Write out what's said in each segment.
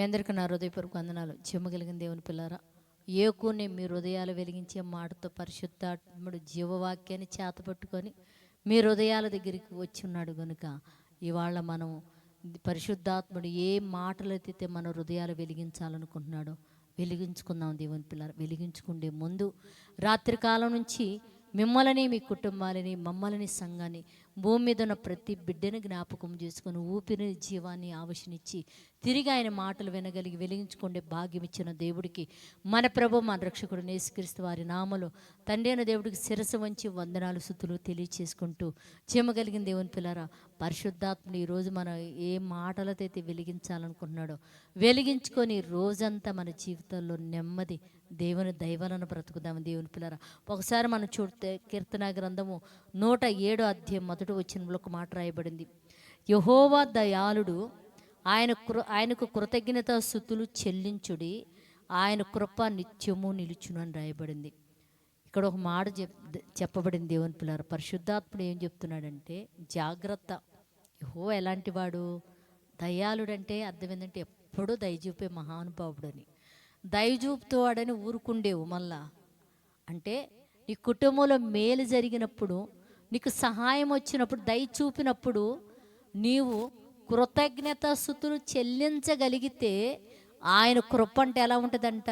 మీ అందరికీ నా హృదయపూర్వక వందనాలు. చెమ్మగలిగిన దేవుని పిల్లారా ఏకునే మీ హృదయాలు వెలిగించే మాటతో పరిశుద్ధాత్ముడు జీవవాక్యాన్ని చేతపట్టుకొని మీ హృదయాల దగ్గరికి వచ్చి ఉన్నాడు కనుక ఇవాళ మనం పరిశుద్ధాత్ముడు ఏ మాటలు ఎత్తితే మన హృదయాలు వెలిగించాలనుకుంటున్నాడో వెలిగించుకుందాం దేవుని పిల్లలు వెలిగించుకుండే ముందు రాత్రికాలం నుంచి మిమ్మల్ని మీ కుటుంబాలని మమ్మల్ని సంఘాన్ని భూమి మీద ఉన్న ప్రతి బిడ్డని జ్ఞాపకం చేసుకొని ఊపిరి జీవాన్ని ఆవశనిచ్చి తిరిగి ఆయన మాటలు వినగలిగి వెలిగించుకుండే భాగ్యం ఇచ్చిన దేవుడికి మన ప్రభు మన రక్షకుడు నేసుక్రీస్తు వారి నామలో తండ్రి అయిన దేవుడికి శిరస వంచి వందనాలు సుతులు తెలియచేసుకుంటూ చేయగలిగిన దేవుని పిల్లరా పరిశుద్ధాత్మని ఈరోజు మనం ఏ మాటలతో అయితే వెలిగించాలనుకుంటున్నాడో వెలిగించుకొని రోజంతా మన జీవితంలో నెమ్మది దేవుని దైవాలను బ్రతుకుదాము దేవుని పిల్లరా ఒకసారి మనం చూస్తే కీర్తన గ్రంథము నూట ఏడో అధ్యాయం మొదట వచ్చిన ఒక మాట రాయబడింది. యహోవా దయాళుడు ఆయన కృ ఆయనకు కృతజ్ఞత స్థుతులు చెల్లించుడి. ఆయన కృప నిత్యము నిలుచును అని రాయబడింది. ఇక్కడ ఒక మాట చెప్ చెప్పబడింది దేవుని పిల్లలు. పరిశుద్ధాత్ముడు ఏం చెప్తున్నాడంటే జాగ్రత్త. యహో ఎలాంటి వాడు దయాళుడంటే అర్థం ఏంటంటే ఎప్పుడూ దయచూపే మహానుభావుడని. దయచూపుతాడని ఊరుకుండేవు మళ్ళా. అంటే నీ కుటుంబంలో మేలు జరిగినప్పుడు నీకు సహాయం వచ్చినప్పుడు దయ చూపినప్పుడు నీవు కృతజ్ఞత స్థుతులు చెల్లించగలిగితే ఆయన కృప అంటే ఎలా ఉంటుందంట?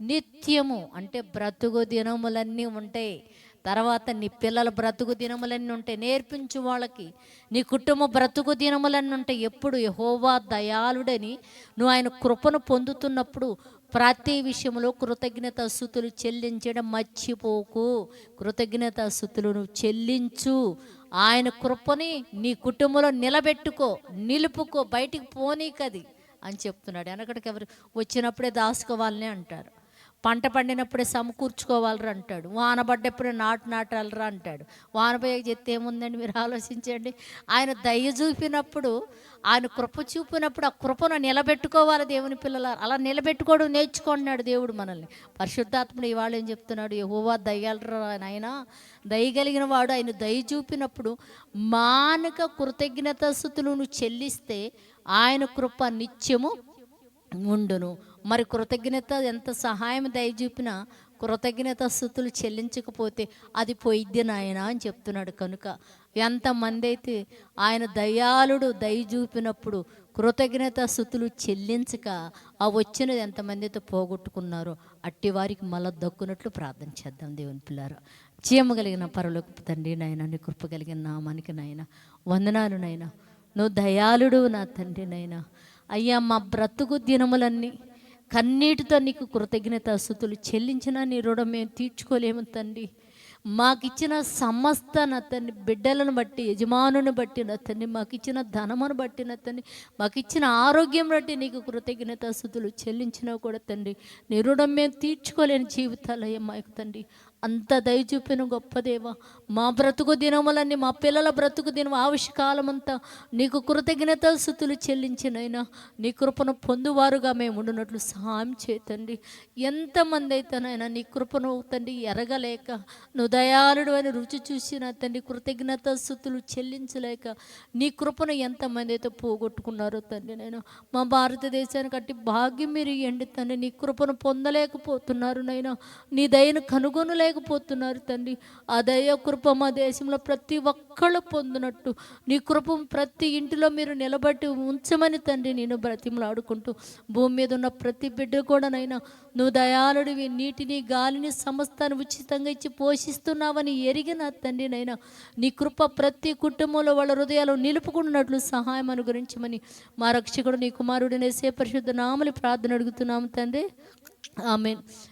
నిత్యము అంటే బ్రతుకు దినములన్నీ ఉంటాయి. తర్వాత నీ పిల్లల బ్రతుకు దినములన్నీ ఉంటాయి. నేర్పించు వాళ్ళకి. నీ కుటుంబ బ్రతుకు దినములన్నీ ఉంటాయి. ఎప్పుడు యహోవా దయాళుడని నువ్వు ఆయన కృపను పొందుతున్నప్పుడు ప్రతి విషయంలో కృతజ్ఞత స్థుతులు చెల్లించడం మర్చిపోకు. కృతజ్ఞత స్థుతులు నువ్వు చెల్లించు. ఆయన కృపని నీ కుటుంబంలో నిలబెట్టుకో నిలుపుకో బయటికి పోనీకది అని చెప్తున్నాడు. వెనకటికి ఎవరు? వచ్చినప్పుడే దాసుకోవాలని అంటారు. పంట పండినప్పుడే సమకూర్చుకోవాలరా అంటాడు. వాన పడ్డప్పుడే నాటు నాటాలరా అంటాడు. వాన పోయే చెత్త ఏముందండి? మీరు ఆలోచించండి. ఆయన దయ చూపినప్పుడు ఆయన కృప చూపినప్పుడు ఆ కృపను నిలబెట్టుకోవాలి దేవుని పిల్లల అలా నిలబెట్టుకోవడం నేర్చుకుంటున్నాడు దేవుడు మనల్ని. పరిశుద్ధాత్ముడు ఇవాళ ఏం చెప్తున్నాడు? యహోవా దయ్యాలరా ఆయన దయగలిగిన వాడు ఆయన దయ చూపినప్పుడు మానక కృతజ్ఞత స్థుతులను చెల్లిస్తే ఆయన కృప నిత్యము ఉండును. మరి కృతజ్ఞత ఎంత సహాయం దయ చూపినా కృతజ్ఞత స్థుతులు చెల్లించకపోతే అది పొయ్యిద్ది నాయన అని చెప్తున్నాడు కనుక. ఎంతమంది అయితే ఆయన దయాళుడు దయ చూపినప్పుడు కృతజ్ఞత స్థుతులు చెల్లించక ఆ వచ్చినది ఎంతమంది అయితే పోగొట్టుకున్నారో అట్టి వారికి మళ్ళా దక్కునట్లు ప్రార్థన చేద్దాం దేవుని పిల్లారు. చీమగలిగిన పరలోకి తండ్రి నాయన నీ కృప కలిగిన నామానికి నాయన వందనాలు నాయన. నువ్వు దయాళుడు నా తండ్రి నాయన. అయ్యా మా బ్రతుకు దినములన్నీ కన్నీటితో నీకు కృతజ్ఞత స్థుతులు చెల్లించినా నీ రుణం మేము తీర్చుకోలేము తండ్రి. మాకిచ్చిన సమస్త నా తండ్రి బిడ్డలను బట్టి యజమానుని బట్టి నా తండ్రి మాకిచ్చిన ధనమును బట్టి నా తండ్రి మాకిచ్చిన ఆరోగ్యం బట్టి నీకు కృతజ్ఞత స్థుతులు చెల్లించినా కూడా తండ్రి. నీ రుణం మేము తీర్చుకోలేని జీవితాలు అయ్యా మాకు తండ్రి. అంత దయ చూపిన గొప్ప దేవ. మా బ్రతుకు దినములన్నీ మా పిల్లల బ్రతుకు దినం ఆవిష్కాలమంతా నీకు కృతజ్ఞత స్థుతులు చెల్లించినైనా నీ కృపను పొందువారుగా మేము ఉండునట్లు సహాయం చేతండి ఎంతమంది అయితేనైనా నీ కృపను తండ్రి ఎరగలేక నువ్వు దయాళుడు అని రుచి చూసిన తండ్రి కృతజ్ఞత స్థుతులు చెల్లించలేక నీ కృపను ఎంతమంది అయితే పోగొట్టుకున్నారో తండ్రి నేను. మా భారతదేశానికి అట్టి భాగ్యం మీరు ఎండి తండ్రి. నీ కృపను పొందలేకపోతున్నారు నైనా నీ దయను పొందలేకపోతున్నారు తండ్రి. ఆ దయ కృప మా దేశంలో ప్రతి ఒక్కళ్ళు పొందినట్టు. నీ కృప ప్రతి ఇంటిలో మీరు నిలబట్టి ఉంచమని తండ్రి నేను బ్రతిమలాడుకుంటూ భూమి మీద ఉన్న ప్రతి బిడ్డ కూడా నైనా నువ్వు దయాళుడివి నీటిని గాలిని సమస్తాన్ని ఉచితంగా ఇచ్చి పోషిస్తున్నావని ఎరిగిన తండ్రి నైనా నీ కృప ప్రతి కుటుంబంలో వాళ్ళ హృదయాలు నిలుపుకున్నట్లు సహాయం అనుగ్రహించమని మా రక్షకుడు నీ కుమారుడినే సే పరిశుద్ధ నామలి ప్రార్థన అడుగుతున్నాము తండ్రి. ఆమె